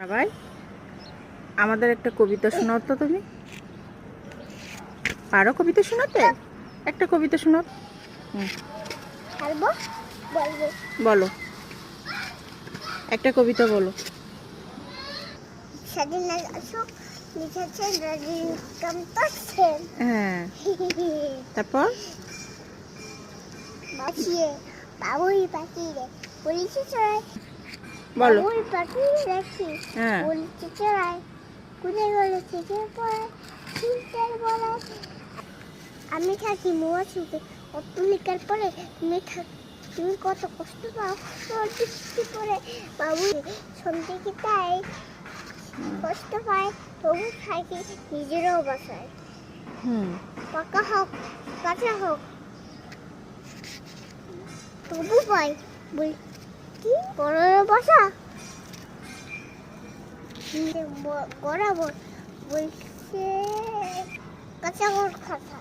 সবাই আমাদের একটা কবিতা শোনাও তো তুমি। পারো কবিতা শোনাতে? একটা কবিতা শোনাও। বলো। একটা কবিতা বলো। হ্যাঁ। তারপর? বাঁচিয়ে বাবুই পাখি রে বলিছে চড়াই বলো। বাবুই পাখি দেখি হ্যাঁ। আমি থাকি মোয়া ছুটে পরে তুমি তুমি কত কষ্ট পাও? বৃষ্টি পরে বাবু সন্ধে কি তাই কষ্ট পায় তবু থাকি নিজেরও বাসায়। হুম। পাকা হোক কাঁচা হোক তবু পাই। বল কি পয়সা গড়াবো বলছে কাঁচা খাতা